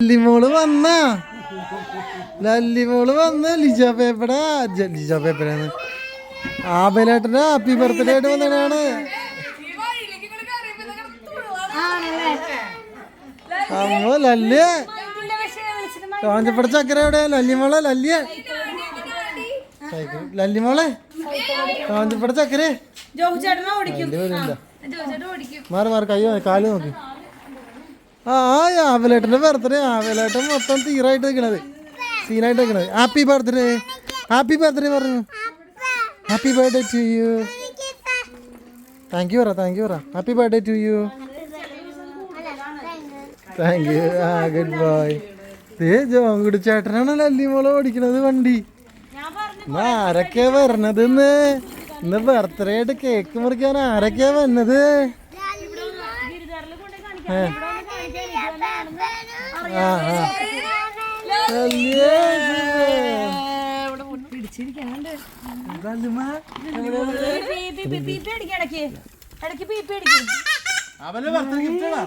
ലല്ലിമോൾ വന്ന. ലല്ലിമോൾ വന്ന. ലിജ പേപ്പടാ ലിജ പേപ്പറാണ്. ആബലേട്ടന്റെ ഹാപ്പി ബർത്ത്ഡേ ആയിട്ട് വന്നതാണ് അമ്മോ ലല്ലിയ കാഞ്ചപ്പട ചക്കര എവിടെ ലല്ലിമോളെ ലല്ലിയ ലല്ലിമോളെ കാഞ്ചപ്പട ചക്കര. മാറി മാറി കൈ കാൽ നോക്ക്. ആ ആ ആവലേട്ടന്റെ ബർത്ത്ഡേ ആവലേട്ടൻ മൊത്തം തീറായിട്ട് നിൽക്കണത് സീനായിട്ട് നിൽക്കണത് ഹാപ്പി ബർത്ത്ഡേ ഹാപ്പി ബർത്ത്ഡേ പറഞ്ഞു. Happy birthday to you thank you പറ താങ്ക് യു പറ. Happy birthday to you thank you ആ ഗുഡ് ബോയ് ദേ ജോങ്കുടി ചേട്ടനാണ് ലല്ലി മോളെ ഓടിക്കണത് വണ്ടി. ആരൊക്കെ വരണത് ഇന്ന്? ഇന്ന് ബർത്ത്ഡേ ആയിട്ട് കേക്ക് മുറിക്കാൻ ആരൊക്കെയാ വന്നത്? ഏ. അവന്റെ ബർത്ത്ഡേ ഗിഫ്റ്റ് ആണോ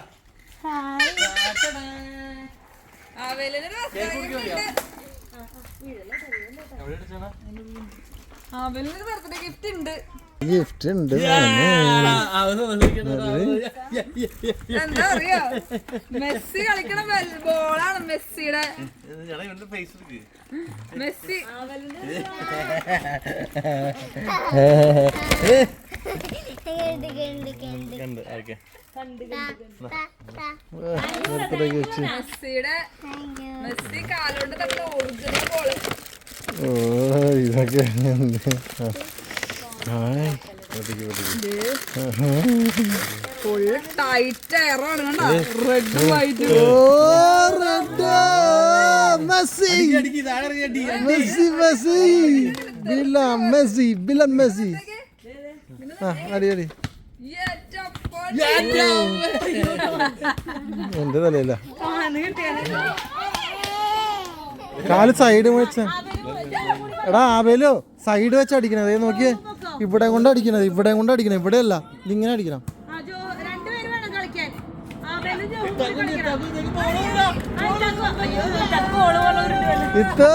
ബർത്ത്ഡേ ഗിഫ്റ്റ് ഉണ്ട്. ഗിഫ്റ്റ് ഉണ്ട് എന്താ അറിയോ മെസ്സി കളിക്കണ ബോളാണ് മെസ്സിയുടെ. മെസ്സി. മെസ്സിയുടെ മെസ്സി കാലുകൊണ്ട് ബോൾ ഓ ഇതൊക്കെ ഫുൾ ടൈറ്റ് എയറാണ് കണ്ടോ? റെഡ് വൈറ്റ് ഓ, red. മെസ്സി. Messi Messi. ബില്ല മെസ്സി ബില്ലൻ മെസ്സി. ആ അടി അടി. എന്റെ തലയില്ല കാൽ സൈഡ് വെച്ച. എടാ ആവേലോ സൈഡ് വെച്ച് അടിക്കണത് ദേ നോക്കിയേ. ഇവിടെ കൊണ്ട് അടിക്കണത് ഇവിടെ കൊണ്ട് അടിക്കണം. ഇവിടെ അല്ല ഇതിങ്ങനെ അടിക്കണം. ഇത്ത്!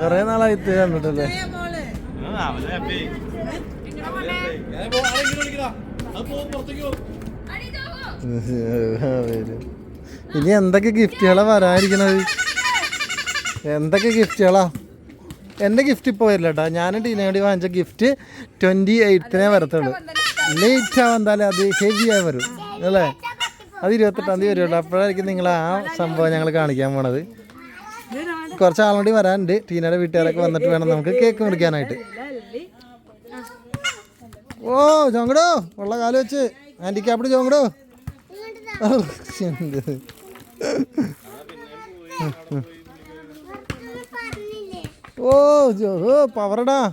കൊറേ നാളായി കണ്ടിട്ടല്ലേ? ഇനി എന്തൊക്കെ ഗിഫ്റ്റുകളാ വരാതിരിക്കണത് എന്തൊക്കെ ഗിഫ്റ്റുകളാ? എന്റെ ഗിഫ്റ്റ് ഇപ്പോൾ വരില്ല കേട്ടോ ഞാൻ ടീനയോടി വാങ്ങിച്ച ഗിഫ്റ്റ് ട്വന്റി എയ്ത്തിനെ വരത്തുള്ളൂ. ലേറ്റ് ആവാന്താലേ അത് ഹെവിയായി വരും. അല്ലേ? അത് ഇരുപത്തെട്ടാം തീയതി വരുള്ളൂ. അപ്പോഴായിരിക്കും നിങ്ങൾ ആ സംഭവം ഞങ്ങൾ കാണിക്കാൻ പോണത്. കുറച്ച് ആളുകൂടി വരാനുണ്ട്. ടീനയുടെ വീട്ടുകാരൊക്കെ വന്നിട്ട് വേണം നമുക്ക് കേക്ക് മുറിക്കാനായിട്ട്. ഓ ജോങ്കടോ ഉള്ള കാൽ വെച്ച്. ഹാൻഡിക്യാപ്ഡ് ജോങ്കടോ ഓ, എന്ത്? ഓ ഓ പവറടാ.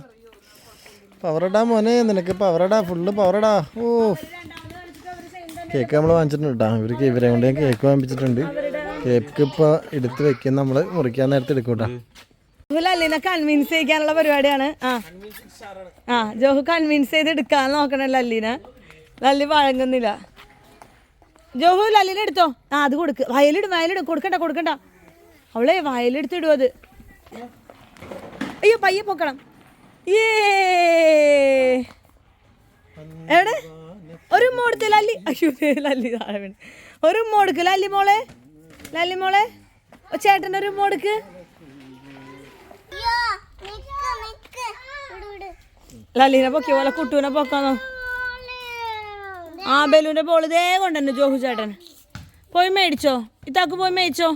പവറടാ മോനെ നിനക്ക് പവറടാ ഫുള്ള് പവറടാ. ഓ. കേക്ക് നമ്മൾ വാങ്ങിച്ചിട്ടുണ്ട് കേട്ടോ ഇവർക്ക് ഇവരെ കൊണ്ട് ഞാൻ കേക്ക് വാങ്ങിച്ചിട്ടുണ്ട് കേക്ക് ഇപ്പോൾ എടുത്ത് വെക്കുന്ന നമ്മൾ മുറിക്കാൻ നേരത്തെ എടുക്കൂട്ടാ ലല്ലിനെ കൺവിൻസ് ചെയ്യിക്കാനുള്ള പരിപാടിയാണ്. ആ. ആ ജോഹു കൺവിൻസ് ചെയ്ത് എടുക്കാൻ നോക്കണം ലല്ലിനെ ലല്ലി വഴങ്ങുന്നില്ല. ജോഹു ലല്ലിനെ എടുത്തോ? ആ അത് കൊടുക്ക്. വയലിടും വയലിടും. കൊടുക്കണ്ട കൊടുക്കണ്ട. അവളെ വയലെടുത്തിടും അത്. അയ്യോ പയ്യെ പൊക്കണം. ഏടെ ഒരു മോടുത്ത് ലല്ലി. അയ്യോ ലല്ലി താഴെ ഒരു മോടുക്ക് ലല്ലി മോളെ. ലല്ലി മോളെ. ചേട്ടന്റെ ഒരു മോടുക്ക് ലല്ലിനെ പൊക്കിയ പോലെ കുട്ടൂനെ പൊക്കാന്നോ. ആ ബലൂന്റെ ബോൾ ഇതേ കൊണ്ടുതന്നെ ജോഹു ചേട്ടൻ പോയി മേടിച്ചോ. ഇതാക്ക് പോയി മേടിച്ചോ.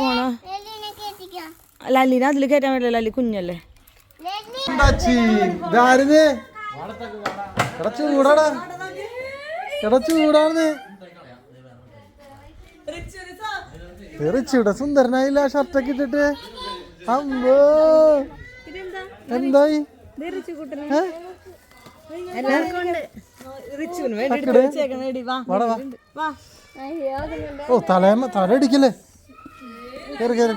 പോണോ? ലല്ലീനെ അതിൽ കയറ്റാൻ പറ്റില്ല ലല്ലി കുഞ്ഞല്ലേ? തെറിച്ചിവിടെ സുന്ദരനായില്ല ഷർട്ടൊക്കെ ഇട്ടിട്ട്. അമ്പോ. എന്തായി. ഓ തലയമ്മ തല ഇടിക്കല്ലേ കേറി കേറി.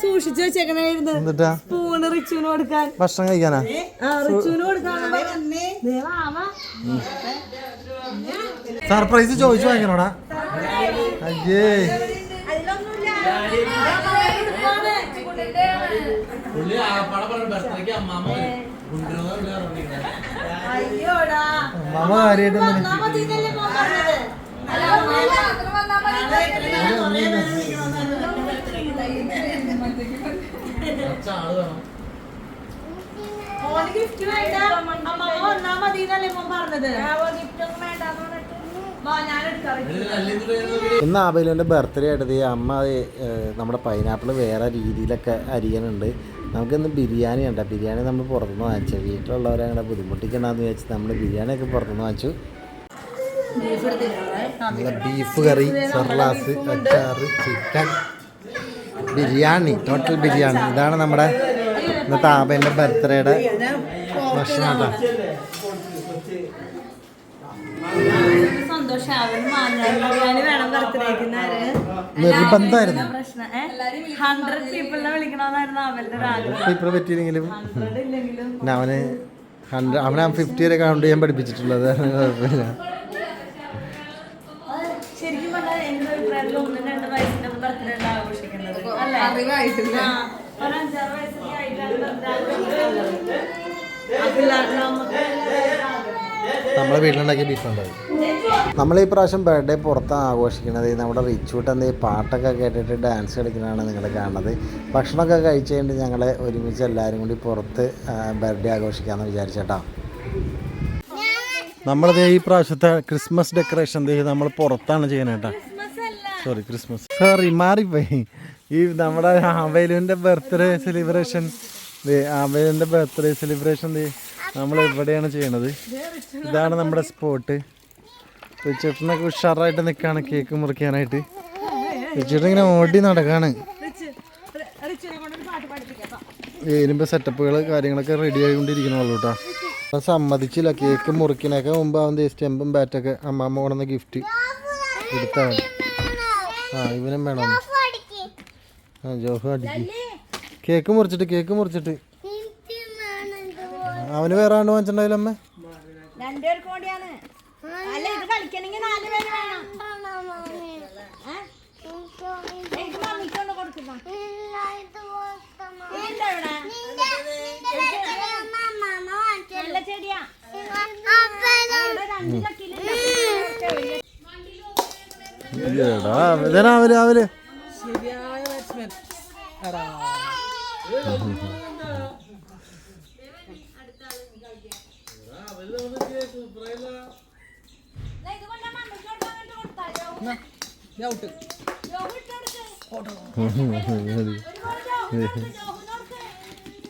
സൂക്ഷിച്ചു വെച്ചേക്കണായിരുന്നു. എന്നിട്ടാ സ്പൂണ് റിച്ചുവിന് കൊടുക്കാൻ. ഭക്ഷണം കഴിക്കാനാ? ആ റിച്ചുവിന് കൊടുക്കാൻ ദേ വാ. സർപ്രൈസ് ചോദിച്ചു വാങ്ങിക്കണോടാ? അയ്യേ. അയ്യോടാ. അമ്മ കാര്യമായിട്ട് മോന് gift വേണ്ട. അമ്മ വന്നാ മോൻ പറഞ്ഞത്? എടുക്കാം. റിച്ചു. ഇന്ന് ആബേലുവിന്റെ ബർത്ത്ഡേ ആയിട്ട് അമ്മ നമ്മുടെ പൈനാപ്പിൾ വേറെ രീതിയിലൊക്കെ അരിയാനുണ്ട് നമുക്കിന്ന് ബിരിയാണി ഉണ്ട് ബിരിയാണി നമ്മൾ പുറത്തുനിന്ന് വാങ്ങിച്ചു. വീട്ടിലുള്ളവരെ അങ്ങനെ ബുദ്ധിമുട്ടിക്കണ്ടെന്ന് വിചാരിച്ച് നമ്മൾ ബിരിയാണിയൊക്കെ പുറത്തുനിന്ന് വാങ്ങിച്ചു. നല്ല ബീഫ് കറി സർലാസ് അച്ചാറ് ചിക്കൻ. ബിരിയാണി ടോട്ടൽ ബിരിയാണി. ഇതാണ് നമ്മുടെ ഇന്നത്തെ ആബേന്റെ ബർത്ത്ഡേയുടെ ഭക്ഷണം കേട്ടോ. നിർബന്ധമായിരുന്നു. ഇപ്പോൾ പറ്റിയില്ലെങ്കിലും. അവന് ഹൺഡ്രഡ് അവനെ ഫിഫ്റ്റി വരെ കൗണ്ട് ചെയ്യാൻ പഠിപ്പിച്ചിട്ടുള്ളത്. കുഴപ്പമില്ല. അറിവായിട്ടില്ല? ആ, ഒരു അഞ്ചാറ് വയസ്സൊക്കെ ആയിട്ടാണ് നമ്മളെ വീട്ടിലുണ്ടാക്കിയ ബീഫുണ്ടാവും നമ്മൾ ഈ പ്രാവശ്യം ബർത്ത്ഡേ പുറത്താണ് ആഘോഷിക്കുന്നത് നമ്മുടെ റിച്ചൂട്ട് എന്ത് പാട്ടൊക്കെ കേട്ടിട്ട് ഡാൻസ് കളിക്കുന്നതാണ് നിങ്ങൾ കാണുന്നത്. ഭക്ഷണമൊക്കെ കഴിച്ചു കഴിഞ്ഞിട്ട് ഞങ്ങൾ ഒരുമിച്ച് എല്ലാവരും കൂടി പുറത്ത് ബർത്ത്ഡേ ആഘോഷിക്കാമെന്ന് വിചാരിച്ചേട്ടാ. നമ്മളത് ഈ പ്രാവശ്യത്തെ ക്രിസ്മസ് ഡെക്കറേഷൻ നമ്മൾ പുറത്താണ് ചെയ്യുന്നത് സോറി ക്രിസ്മസ് സോറി മാറിപ്പോയി. ഈ നമ്മുടെ ആവേലുവിന്റെ ബർത്ത്ഡേ സെലിബ്രേഷൻ ആവേലുവിന്റെ ബർത്ത്ഡേ സെലിബ്രേഷൻ നമ്മൾ ഇവിടെയാണ് ചെയ്യണത്? ഇതാണ് നമ്മുടെ സ്പോട്ട് ചേട്ടനൊക്കെ ഉഷാറായിട്ട് നിൽക്കുകയാണ് കേക്ക് മുറിക്കാനായിട്ട്. ചേട്ടൻ ഇങ്ങനെ ഓടി നടക്കാണ്. ഇരുമ്പ് സെറ്റപ്പുകൾ കാര്യങ്ങളൊക്കെ റെഡി ആയിക്കൊണ്ടിരിക്കണുള്ളൂ കേട്ടോ അപ്പം സമ്മതിച്ചില്ല കേക്ക് മുറിക്കണൊക്കെ മുമ്പ് അവന്റെ സ്റ്റെമ്പും ബാറ്റൊക്കെ അമ്മാമ്മ കൊണ്ടുവന്ന ഗിഫ്റ്റ് എടുത്താണ് ആ ഇവനും വേണം. ആ ജോഹു അടിക്ക് കേക്ക് മുറിച്ചിട്ട് കേക്ക് മുറിച്ചിട്ട്. അവന് വേറെ ആണ്ട് വാങ്ങിച്ചിട്ടുണ്ടായില്ല അമ്മ? രണ്ടുപേർക്ക് കൂടിയാണ്. അല്ല ഇത് കളിക്കണമെങ്കിൽ നാല് പേര് വേണം? നല്ല ചെടിയാ. എടാ രാവിലെ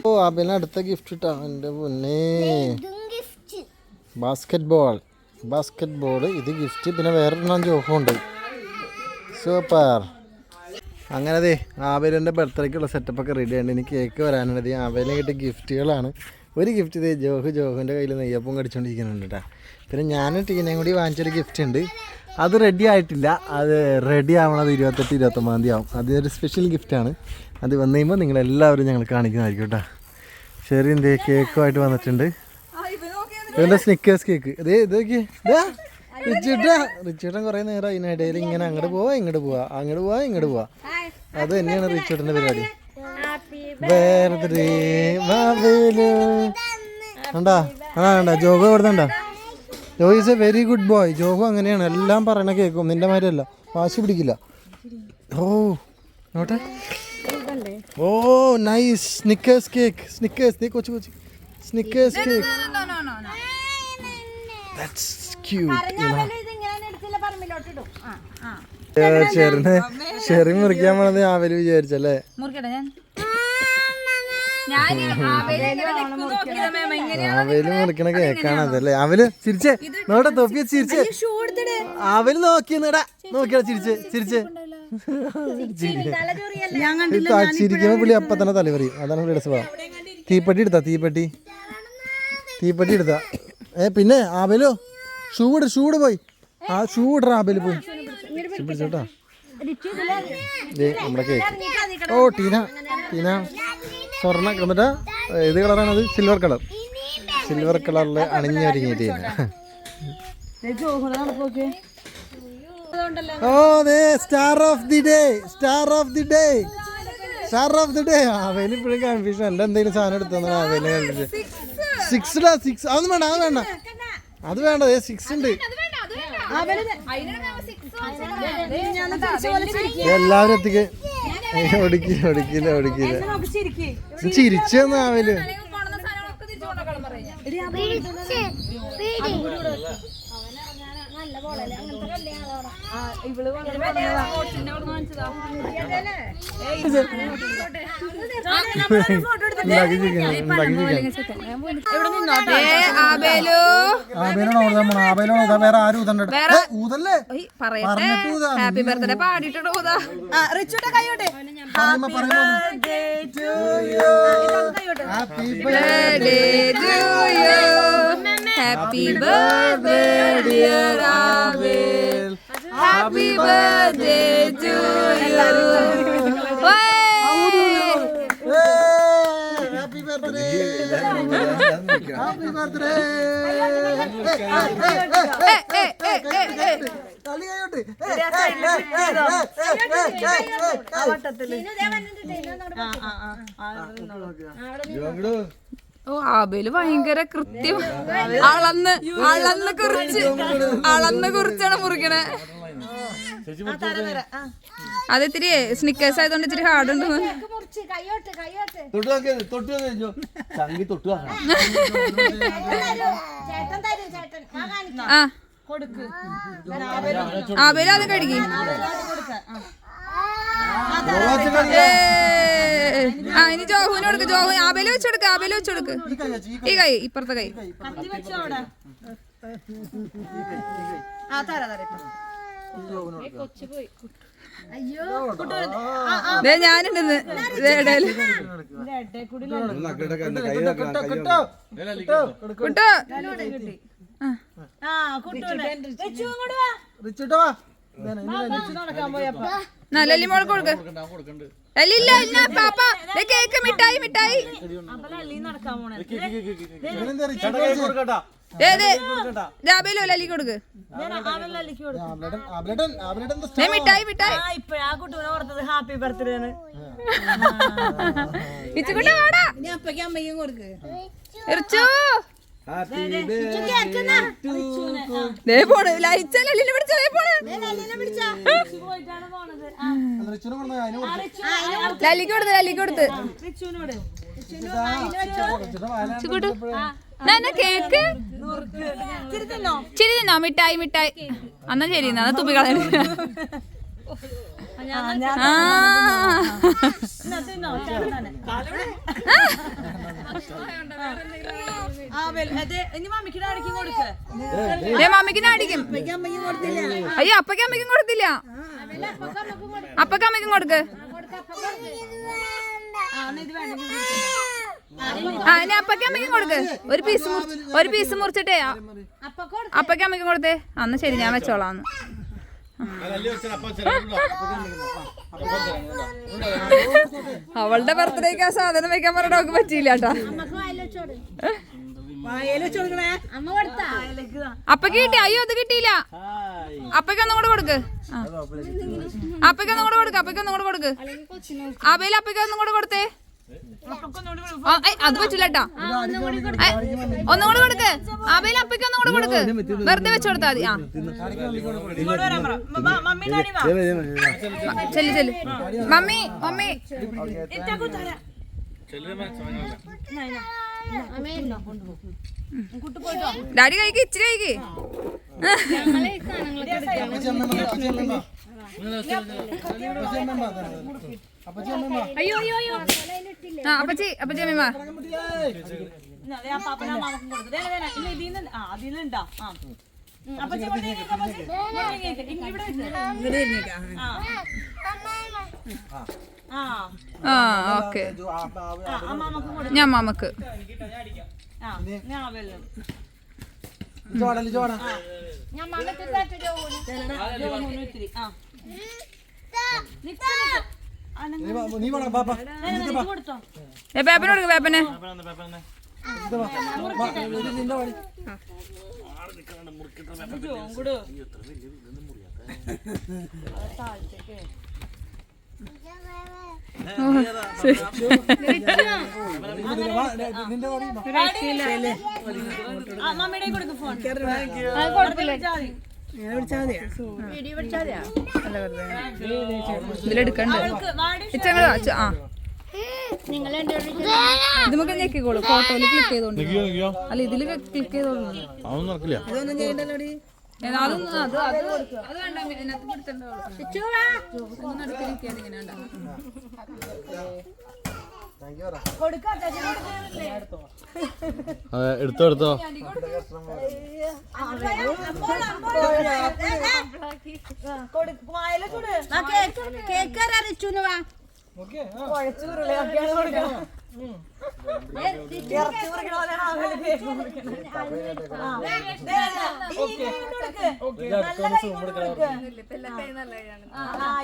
ഓ അബിന് അടുത്ത ഗിഫ്റ്റ് ഇട്ടാ എന്റെ പൊന്നെ. ബാസ്കറ്റ് ബോൾ ബാസ്കറ്റ് ബോൾ ഇത് ഗിഫ്റ്റ് പിന്നെ വേറൊരെണ്ണം ജോഹുണ്ട് സൂപ്പർ അങ്ങനെ അതെ ആവേലിന്റെ ബർത്ത്ഡേക്കുള്ള സെറ്റപ്പൊക്കെ റെഡി എനിക്ക് ഇനി കേക്ക് വരാനുള്ളത് ആവേലിന് കിട്ടിയ ഗിഫ്റ്റുകളാണ് ഒരു ഗിഫ്റ്റ് ഇതേ ജോഹു ജോഹുവിന്റെ കയ്യിൽ നെയ്യപ്പം കടിച്ചുകൊണ്ടിരിക്കുന്നുണ്ട് കേട്ടോ. പിന്നെ ഞാനും ടീനയും കൂടി വാങ്ങിച്ചൊരു ഗിഫ്റ്റ് ഉണ്ട്. അത് റെഡി ആയിട്ടില്ല. അത് റെഡി ആവണത് ഇരുപത്തെട്ട് ഇരുപത്തൊമ്പതാം തീയതി ആവും. അതൊരു സ്പെഷ്യൽ ഗിഫ്റ്റാണ് അത് വന്നു കഴിയുമ്പോൾ നിങ്ങളെല്ലാവരും ഞങ്ങൾ കാണിക്കുന്നതായിരിക്കും കേട്ടോ. ശരി എന്തേ കേക്കുമായിട്ട് വന്നിട്ടുണ്ട്. സ്നിക്കേഴ്സ് കേക്ക് ഇതേ ഇതൊക്കെ റിച്ചേട്ടാ റിച്ചേട്ടൻ കുറെ നേരം അതിനിടയിൽ ഇങ്ങനെ അങ്ങോട്ട് പോവാ ഇങ്ങോട്ട് പോവാ അങ്ങോട്ട് പോവാ ഇങ്ങോട്ട് പോവാ. അത് തന്നെയാണ് റിച്ചേട്ടന്റെ പരിപാടി. ബർത്ത്ഡേ കണ്ടാ? ആ കണ്ടാ? കൊടുത്തണ്ടാ Jo is a very good boy. ജോഗോ അങ്ങനെയാണ്. എല്ലാം പറയണ കേൾക്കും നിന്റെ മാതിരിയല്ല. വാശി പിടിക്കില്ല. ഓ നോട്ടെ. ഓ നൈസ് സ്നിക്കേഴ്സ് കേക്ക് സ്നിക്കേഴ്സ് നീ കൊച്ചു കൊച്ചു. സ്നിക്കേഴ്സ് കേക്ക് ചെറി മുറിക്കാൻ പോണത് ആവൽ വിചാരിച്ചല്ലേ? അവൽ മുറിക്കണ കേക്കാണ് അതല്ലേ അവൽ ചിരിച്ചേ. നോട്ടെ തൊപ്പി ചിരിച്ചേ. അവൽ നോക്കിയെന്നടാ. നോക്കിയാ ചിരിച്ചേ ചിരിച്ചേ. ചിരിക്കുമ്പോ പുള്ളി അപ്പൊ തന്നെ തല പറയും അതാണ് പുള്ളിയുടെ സ്വഭാവം. തീപ്പെട്ടി എടുത്താ തീപ്പെട്ടി. തീപ്പെട്ടി എടുത്താ. ഏ പിന്നെ ആബലോ? ഷൂ ഇട് ഷൂ ഇട് പോയി. ആ ഷൂ ഇടറ ആബൽ പോയി. പിടിച്ചോട്ടാ. ദേ നമ്മുടെ കേക്ക്. ഓ ടീന ടീന. സ്വർണ എന്നിട്ട് ഏത് കളറാണത്? സിൽവർ കളർ സിൽവർ കളറിൽ അണിഞ്ഞൊരുങ്ങി ടീന ജോഹുനെ നമുക്ക് നോക്കിയേ ഓ ദേ star of the day star of the day star of the day അവന് ഇപ്പോഴും കൺഫ്യൂഷൻ അല്ല എന്തെങ്കിലും സാധനം എടുത്തു അവന് കണ്ടിട്ട്. സിക്സ് ഡാ സിക്സ്. അതൊന്നും വേണ്ട അത് വേണ്ട. അത് വേണ്ട ഏ സിക്സ് ഉണ്ട്. എല്ലാവരും എത്തിക്ക്. ഒടിക്കില്ല ഒടുക്കില്ല ഒടുക്കില്ല ചിരിച്ചെന്ന് ആവൽ. വേറെ ആരും ഊതല്ലേ. ഹാപ്പി ബർത്ത്ഡേ പാടിയിട്ടുണ്ട് ഊതാ. റിച്ചുടെ കൈയോട്ടെ happy birthday to you. Happy birthday, dear Abel. Happy birthday to you. Happy birthday happy birthday oh Abel ഭയങ്കര കൃത്യം. അളന്ന് അളന്ന് കുറിച്ച് അളന്ന് കുറിച്ചാണ് മുറിക്കണേ. അത് ഇത്തിരി സ്നിക്കേഴ്സ് ആയതുകൊണ്ട് ഇത്തിരി ഹാർഡ് ഉണ്ട്. തൊട്ട് നോക്കിയത് തൊട്ട് ചങ്കി തൊട്ട് ആ. ആബേൽ അത് കഴുകി. ആ ഇനി ജോഹുവിന് കൊടുക്ക് ജോഹു ആബേൽ വെച്ച് കൊടുക്ക് ആബേല വെച്ച് കൊടുക്ക്. ഈ കൈ ഇപ്പുറത്തെ കൈ. ആ തരാ തരാ ഞാനുണ്ടെന്ന് ദേ ഇടയിൽ കുട്ടോ മോൾക്ക് കൊടുക്ക് ലല്ലി ഇല്ല പാപ്പാ കേക്ക് മിഠായി മിഠായി. ലല്ലി കൊടുക്ക്. മിഠായി മിഠായി. ഹാപ്പി ബർത്ത്ഡേ ആണ് ഇച്ചുകുട്ട വാടാ. ഞാൻ കൊടുക്ക്. ലല്ലിക്ക് കൊടുത്ത് ലല്ലിക്ക് കൊടുത്ത്. കേക്ക്? തിരുത്തല്ലോ ചിരി തിന്നോ? മിഠായി മിഠായി. അന്നാ ശരി എന്നാ തുപ്പി കളയ ആ. മമ്മിക്ക് അടിക്കും അയ്യോ അപ്പക്ക് അമ്മയ്ക്കും കൊടുത്തില്ല. അപ്പക്ക് അമ്മയ്ക്കും കൊടുക്ക്. ആ ഇനി അപ്പക്ക് അമ്മയ്ക്കും കൊടുക്ക്. ഒരു പീസ് ഒരു പീസ് മുറിച്ചിട്ടേ അപ്പക്ക് അമ്മയ്ക്കും കൊടുത്തേ. അന്ന് ശരി ഞാൻ വെച്ചോളാം അവളുടെ ബർത്ത്ഡേക്ക് ആ സാധനം വെക്കാൻ പറഞ്ഞ അവൾക്ക് പറ്റിയില്ല അപ്പൊ അപ്പക്ക് കിട്ടി. അയ്യോ അത് കിട്ടിയില്ല. അപ്പയ്ക്ക് ഒന്നും കൂടെ കൊടുക്ക്. ആ. അപ്പയ്ക്ക് ഒന്നും കൂടെ കൊടുക്ക്. അപ്പയ്ക്ക് ഒന്നും കൂടെ കൊടുക്ക്. അബയിൽ അപ്പയ്ക്ക് ഒന്നും കൂടെ കൊടുത്തേ. അത് ഒന്നും കൂടെ കൊടുക്ക്. അവയിൽ അപ്പയ്ക്ക് ഒന്നും കൂടെ കൊടുക്ക്. വെറുതെ വെച്ച് കൊടുത്താ മതി. ആ. ചെല്ലു ചെല്ലു. Mummy mummy. ഡാഡി കഴിക്ക് ഇച്ചിരി കഴിക്ക്. ആ അപ്പച്ചി അപ്പച്ചി അയ്യോ ഇന്നാ, ദേ ആ ഇല്ല, ഇതിന്ന് ആ, അതിലുണ്ടാ. ആ. അപ്പച്ചി അപ്പച്ചി. ഇവിടെ. ആ. ആ. ആ. ഓക്കെ. ഞാൻ മാമക്ക്. ആ, ഞാൻ വെള്ളം. നീ വേണം പാപ്പ കൊടുക്ക് പേപ്പന്. മമ്മിയുടെ കൊടുക്ക് ഫോൺ. ഇതിലെടുക്കണ്ട്. ഇച്ചങ്ങൾ ആ. ഇത് നമുക്ക് ഞെക്കിക്കോളൂ. ഫോട്ടോയിൽ ക്ലിക്ക് ചെയ്തോണ്ട്. അല്ല ഇതിൽ ക്ലിക്ക് ചെയ്തോളൂ അതൊന്നും അത് അത് കൊടുക്കുക. അത് വേണ്ട ഇതിനകത്ത് ഇരിക്കുകയാണ് ഇങ്ങനെ ഉണ്ടാവുക. അതെ എടുത്തോ എടുത്തോ.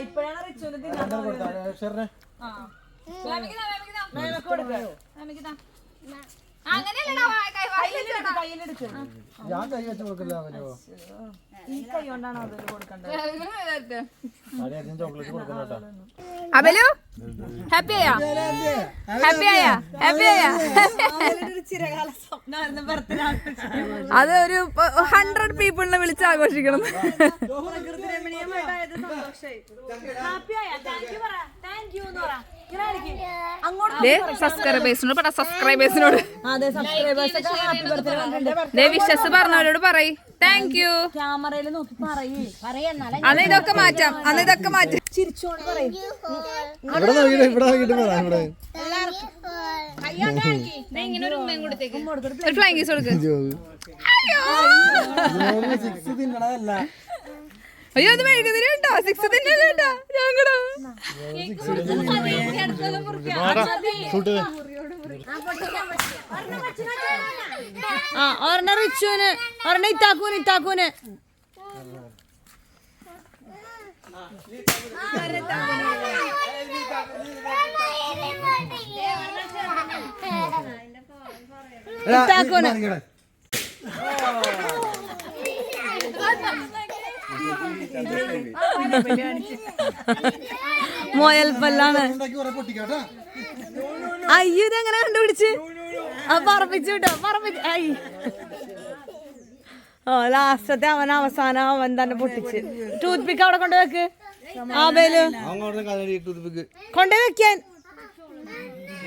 ഇപ്പഴാണ് റിച്ചുവിന് തിന്നാൻ ഞാൻ കൈ വെച്ച് കൊടുക്കില്ല അവരോ ചോക്ലേറ്റ് അബലു ഹാപ്പി ആയാ? ഹാപ്പി ആയാ ഹാപ്പി ആയാ? അത് ഒരു ഹൺഡ്രഡ് പീപ്പിളിനെ വിളിച്ച് ആഘോഷിക്കണം. ഹാപ്പി ആയാ? താങ്ക് യു പറ. താങ്ക് യു എന്ന് പറ. സബ്സ്ക്രൈബേഴ്സിനോട് പറ സബ്സ്ക്രൈബേഴ്സിനോട് അതെ സബ്സ്ക്രൈബേഴ്സ് ഒക്കെ ഹാപ്പി ബർത്ത്ഡേ പറഞ്ഞിട്ടുണ്ട്. ദേ വിശ്വസ് പറഞ്ഞവരോട് പറയ്. താങ്ക് യു ക്യാമറയിൽ നോക്കി പറയേ. അന്ന് ഇതൊക്കെ മാറ്റാം. അന്ന് ഇതൊക്കെ മാറ്റാം. ചിരിച്ചോണ്ട് പറയും. ഒരു ഫ്ലൈങ് കേസ് കൊടുക്ക് അയ്യോ അത് മെഴുകുതിരി കേട്ടോ സിക്സ് തന്നെ കേട്ടോ ഞങ്ങടോ ഷൂട്ട് ആ ഒരെണ്ണ റിച്ചുവിന് ഒരെണ്ണ ഇത്താക്കൂന് ഇത്താക്കൂന് ഇത്താക്കൂന് മോയൽ പല്ലാണ്. അയ്യോ ഇതെങ്ങനെ കണ്ടുപിടിച്ച്? ആ പറപ്പിച്ചു കേട്ടോ പറപ്പിച്ചു ഐ. ഓ ലാസ്റ്റത്തെ അവൻ അവസാനം അവൻ തന്നെ പൊട്ടിച്ച്. ടൂത്ത് പിക്ക് അവിടെ കൊണ്ട് വെക്ക്. കൊണ്ടേ വെക്കാൻ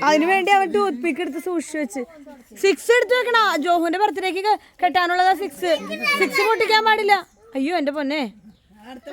അതിനു വേണ്ടി അവൻ ടൂത്ത് പിക്ക് എടുത്ത് സൂക്ഷിച്ചു വെച്ച്. സിക്സ് എടുത്ത് വെക്കണ. ജോഹുന്റെ ബർത്ത്ഡേക്ക് കെട്ടാനുള്ളതാ സിക്സ് സിക്സ് പൊട്ടിക്കാൻ പാടില്ല. അയ്യോ എന്റെ പൊന്നെ. അടുത്ത